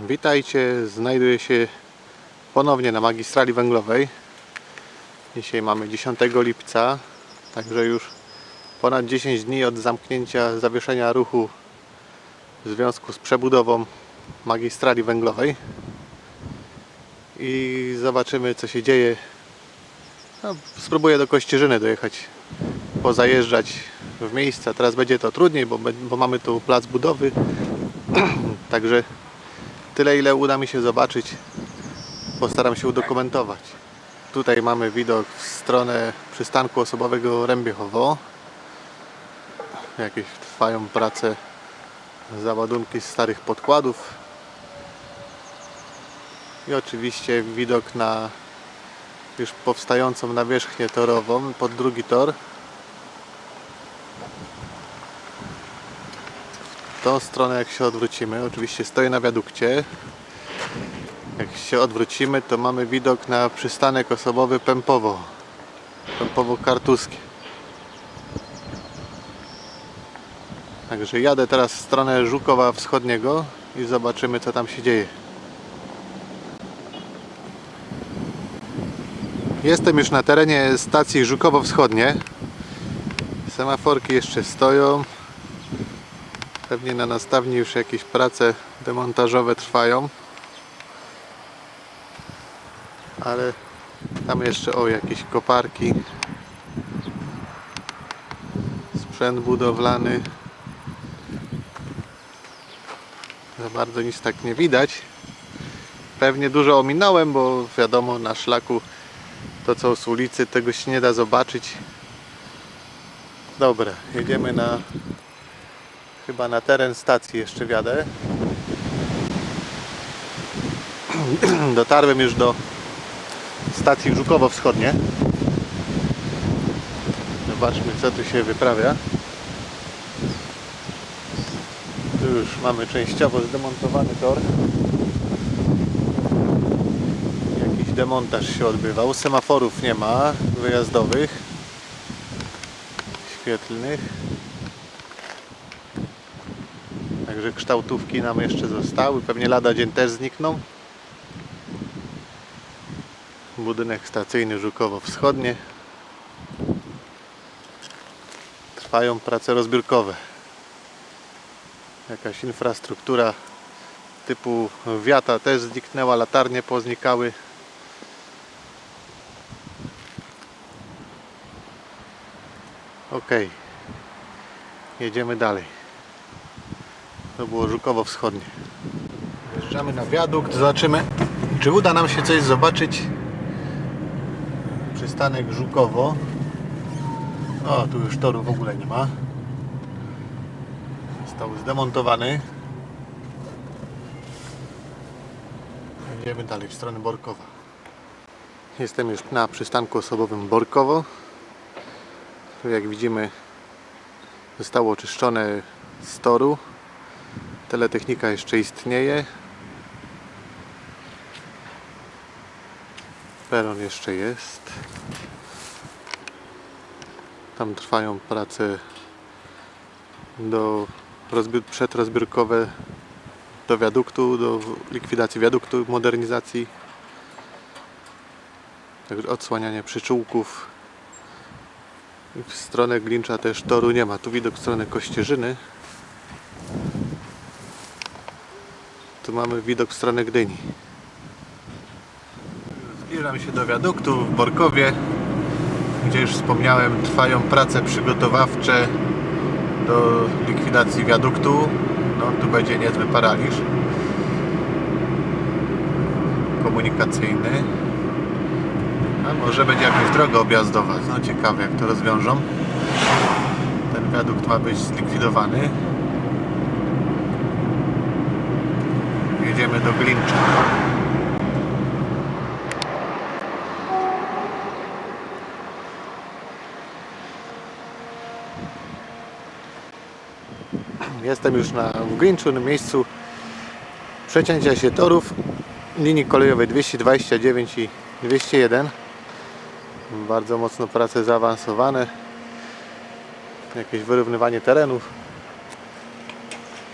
Witajcie, znajduję się ponownie na magistrali węglowej. Dzisiaj mamy 10 lipca, także już ponad 10 dni od zamknięcia zawieszenia ruchu w związku z przebudową magistrali węglowej. I zobaczymy co się dzieje. No, spróbuję do Kościerzyny dojechać, pozajeżdżać w miejsca. Teraz będzie to trudniej, bo, bo mamy tu plac budowy. Także tyle ile uda mi się zobaczyć postaram się udokumentować. Tutaj mamy widok w stronę przystanku osobowego Rębiechowo. Jakieś trwają prace załadunki starych podkładów. I oczywiście widok na już powstającą nawierzchnię torową pod drugi tor tą stronę jak się odwrócimy. Oczywiście stoję na wiadukcie. Jak się odwrócimy to mamy widok na przystanek osobowy Pępowo. Pępowo Kartuskie Także jadę teraz w stronę Żukowa Wschodniego i zobaczymy co tam się dzieje. Jestem już na terenie stacji Żukowo Wschodnie. Semaforki jeszcze stoją Pewnie na nastawni już jakieś prace demontażowe trwają. Ale tam jeszcze o jakieś koparki. Sprzęt budowlany. Za bardzo nic tak nie widać. Pewnie dużo ominąłem bo wiadomo na szlaku to co z ulicy tego się nie da zobaczyć. Dobra jedziemy na chyba na teren stacji jeszcze wiadę dotarłem już do stacji Żukowo Wschodnie. Zobaczmy co tu się wyprawia. Tu już mamy częściowo zdemontowany tor. Jakiś demontaż się odbywał. Semaforów nie ma wyjazdowych, świetlnych. Także kształtówki nam jeszcze zostały. Pewnie lada dzień też znikną. Budynek stacyjny Żukowo Wschodnie trwają prace rozbiórkowe. Jakaś infrastruktura typu wiata też zniknęła latarnie poznikały. Ok jedziemy dalej to było Żukowo Wschodnie Wjeżdżamy na wiadukt, zobaczymy czy uda nam się coś zobaczyć przystanek Żukowo. O, tu już toru w ogóle nie ma. Został zdemontowany. Idziemy dalej w stronę Borkowa. Jestem już na przystanku osobowym Borkowo. Tu jak widzimy zostało oczyszczone z toru. Teletechnika jeszcze istnieje. Peron jeszcze jest. Tam trwają prace do rozbi- przedrozbiórkowe do wiaduktu, do likwidacji wiaduktu, modernizacji. Także odsłanianie przyczółków. W stronę Glincza też toru nie ma. Tu widok w stronę Kościerzyny. Tu mamy widok w stronę Gdyni. Zbliżam się do wiaduktu w Borkowie, gdzie już wspomniałem, trwają prace przygotowawcze do likwidacji wiaduktu. No, tu będzie niezły paraliż komunikacyjny. A może będzie jakaś droga objazdowa. No ciekawe jak to rozwiążą. Ten wiadukt ma być zlikwidowany. Jedziemy do Glincza. Jestem już na Glinczu, na miejscu przecięcia się torów linii kolejowej 229 i 201. Bardzo mocno prace zaawansowane. Jakieś wyrównywanie terenów.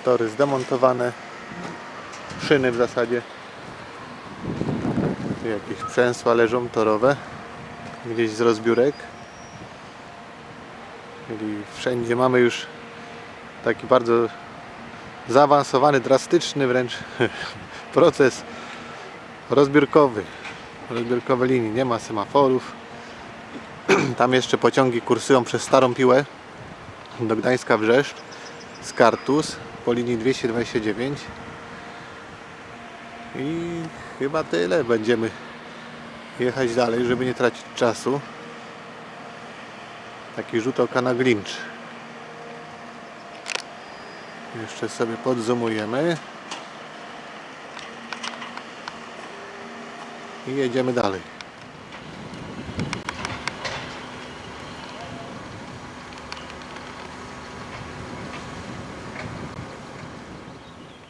Tory zdemontowane. Szyny w zasadzie. Tu jakieś przęsła leżą torowe, gdzieś z rozbiórek. Czyli wszędzie mamy już taki bardzo zaawansowany, drastyczny wręcz proces rozbiórkowy. Rozbiórkowe linii, nie ma semaforów. Tam jeszcze pociągi kursują przez Starą Piłę do Gdańska Wrzeszcz z Kartus po linii 229 i chyba tyle będziemy jechać dalej, żeby nie tracić czasu. Taki rzut oka na Glinch. Jeszcze sobie podzumujemy. I jedziemy dalej.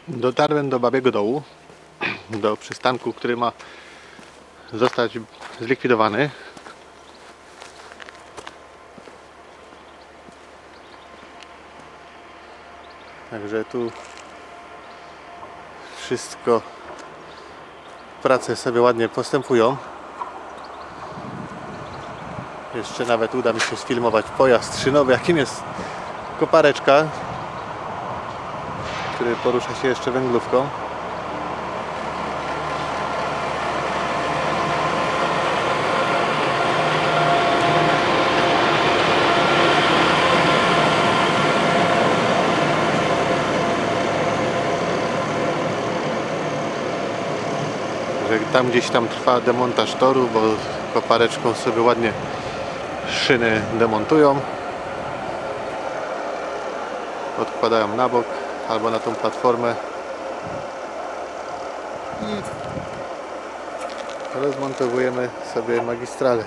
Dotarłem do Babiego Dołu, do przystanku, który ma zostać zlikwidowany. Także tu wszystko, prace sobie ładnie postępują. Jeszcze nawet uda mi się sfilmować pojazd szynowy, jakim jest kopareczka, który porusza się jeszcze węglówką. Tam gdzieś tam trwa demontaż toru, bo kopareczką sobie ładnie szyny demontują. Odkładają na bok albo na tą platformę i rozmontowujemy sobie magistralę.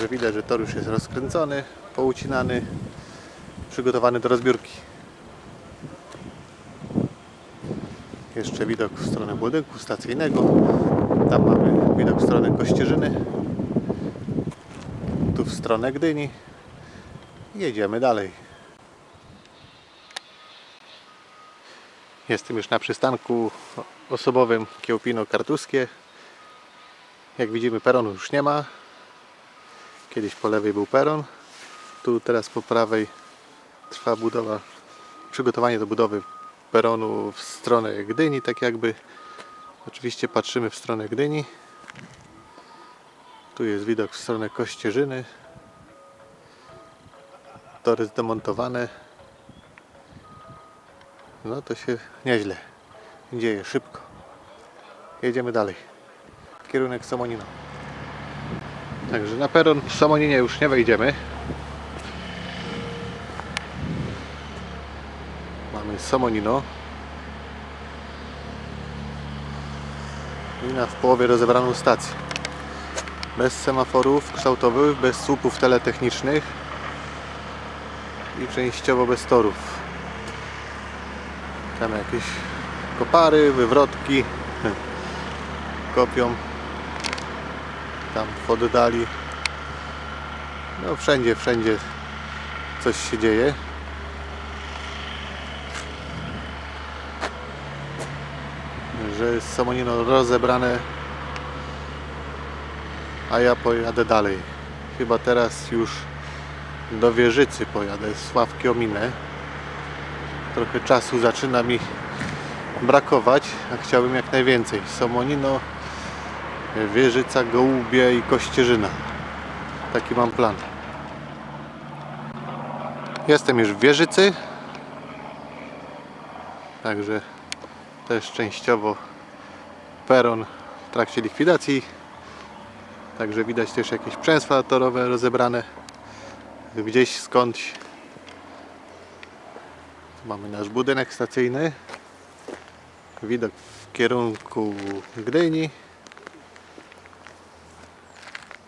Że widać, że tor już jest rozkręcony, poucinany, przygotowany do rozbiórki. Jeszcze widok w stronę budynku stacyjnego. Tam mamy widok w stronę Kościerzyny. Tu w stronę Gdyni. Jedziemy dalej. Jestem już na przystanku osobowym Kiełpino-Kartuskie. Jak widzimy peronu już nie ma. Kiedyś po lewej był peron. Tu teraz po prawej trwa budowa, przygotowanie do budowy peronu w stronę Gdyni, tak jakby. Oczywiście patrzymy w stronę Gdyni. Tu jest widok w stronę Kościerzyny. Tory zdemontowane. No to się nieźle dzieje, szybko. Jedziemy dalej. Kierunek Somonino. Także na peron w Somoninie już nie wejdziemy. Mamy Somonino. I na w połowie rozebraną stację. Bez semaforów kształtowych, bez słupów teletechnicznych i częściowo bez torów. Tam jakieś kopary, wywrotki kopią. Tam w oddali. No wszędzie, wszędzie coś się dzieje. Że jest Somonino rozebrane, a ja pojadę dalej. Chyba teraz już do Wieżycy pojadę, Sławki ominę trochę czasu zaczyna mi brakować, a chciałbym jak najwięcej. Somonino, Wieżyca, Gołubie i Kościerzyna. Taki mam plan. Jestem już w Wieżycy. Także też częściowo peron w trakcie likwidacji. Także widać też jakieś przęsła torowe rozebrane gdzieś skądś Mamy nasz budynek stacyjny. Widok w kierunku Gdyni.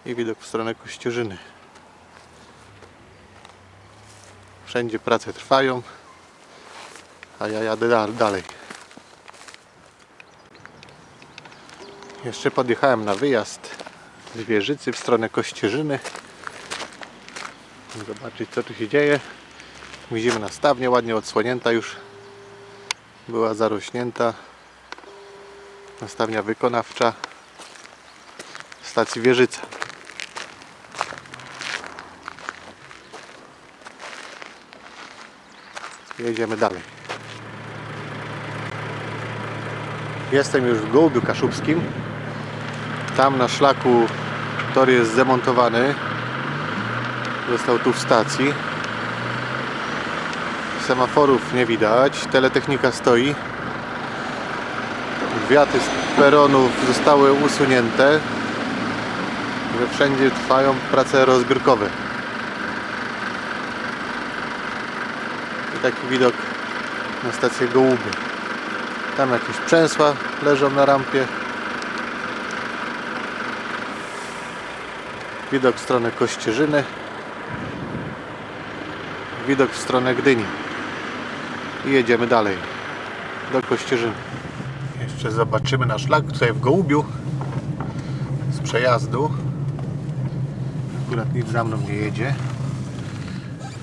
I widok w stronę Kościerzyny. Wszędzie prace trwają, a ja jadę da- dalej. Jeszcze podjechałem na wyjazd z Wieżycy w stronę Kościerzyny. Zobaczyć co tu się dzieje. Widzimy nastawnie, ładnie odsłonięta już. była zarośnięta. Nastawnia wykonawcza stacji Wieżyca. Jedziemy dalej. Jestem już w Gołbiu Kaszubskim. Tam na szlaku tor jest zdemontowany. Został tu w stacji. Semaforów nie widać. Teletechnika stoi. Wiaty z peronów zostały usunięte. Że wszędzie trwają prace rozgrywkowe. I taki widok na stację Gołuby. Tam jakieś przęsła leżą na rampie. Widok w stronę Kościerzyny. Widok w stronę Gdyni. I jedziemy dalej. Do Kościerzyny. Jeszcze zobaczymy nasz szlak tutaj w Gołubiu. Z przejazdu. Akurat nic za mną nie jedzie.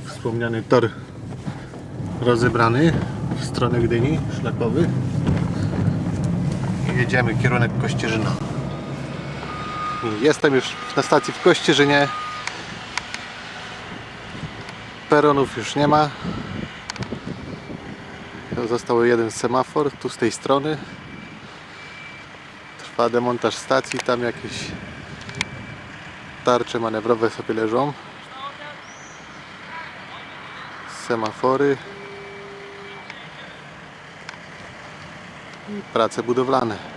Wspomniany tor rozebrany w stronę Gdyni, szlakowy. I jedziemy kierunek Kościerzyna. Jestem już na stacji w Kościerzynie. Peronów już nie ma. Został jeden semafor tu z tej strony. Trwa demontaż stacji, tam jakieś tarcze manewrowe sobie leżą. Semafory. I prace budowlane.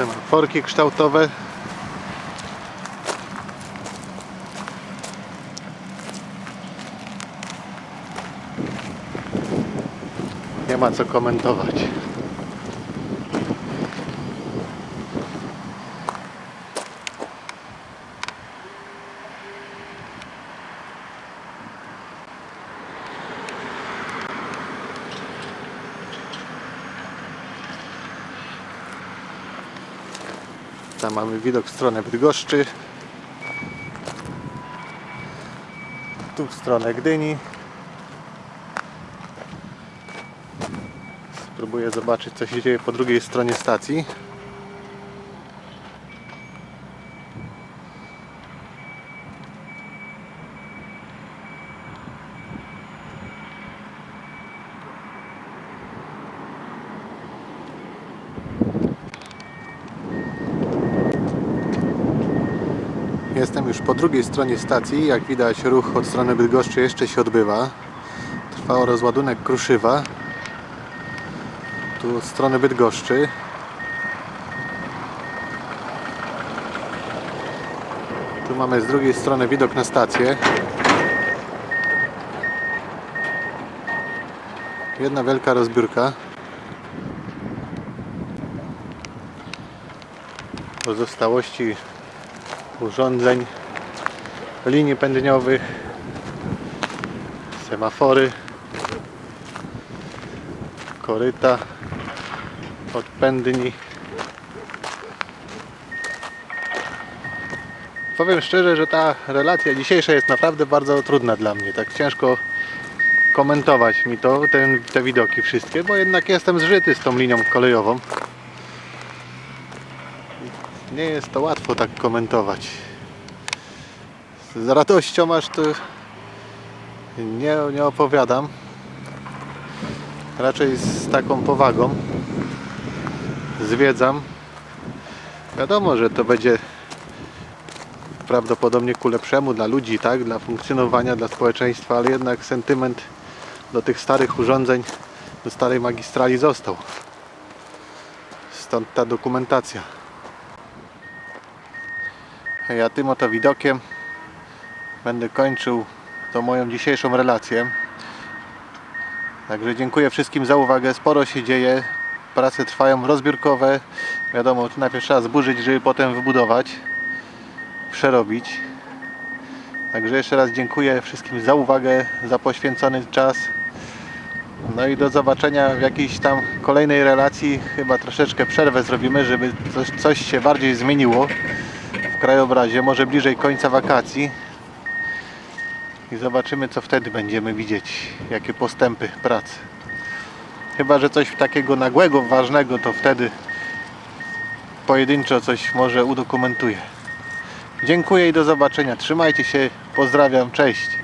Semaforki kształtowe. Nie ma co komentować. Mamy widok w stronę Bydgoszczy. Tu w stronę Gdyni. Spróbuję zobaczyć co się dzieje po drugiej stronie stacji. Jestem już po drugiej stronie stacji. Jak widać ruch od strony Bydgoszczy jeszcze się odbywa. Trwał rozładunek Kruszywa. Tu od strony Bydgoszczy. Tu mamy z drugiej strony widok na stację. Jedna wielka rozbiórka. Pozostałości urządzeń, linii pędniowych, semafory, koryta, odpędni. Powiem szczerze, że ta relacja dzisiejsza jest naprawdę bardzo trudna dla mnie. Tak ciężko komentować mi to, ten, te widoki wszystkie, bo jednak jestem zżyty z tą linią kolejową. Nie jest to łatwo tak komentować. Z radością aż to nie, nie opowiadam. Raczej z taką powagą. Zwiedzam. Wiadomo, że to będzie prawdopodobnie ku lepszemu dla ludzi, tak? Dla funkcjonowania, dla społeczeństwa, ale jednak sentyment do tych starych urządzeń, do starej magistrali został. Stąd ta dokumentacja. Ja tym oto widokiem będę kończył tą moją dzisiejszą relację. Także dziękuję wszystkim za uwagę. Sporo się dzieje. Prace trwają rozbiórkowe. Wiadomo, najpierw trzeba zburzyć, żeby potem wybudować, przerobić. Także jeszcze raz dziękuję wszystkim za uwagę, za poświęcony czas. No i do zobaczenia w jakiejś tam kolejnej relacji. Chyba troszeczkę przerwę zrobimy, żeby coś, coś się bardziej zmieniło w krajobrazie, może bliżej końca wakacji. I zobaczymy co wtedy będziemy widzieć, jakie postępy pracy. Chyba, że coś takiego nagłego, ważnego, to wtedy pojedynczo coś może udokumentuję. Dziękuję i do zobaczenia. Trzymajcie się, pozdrawiam, cześć.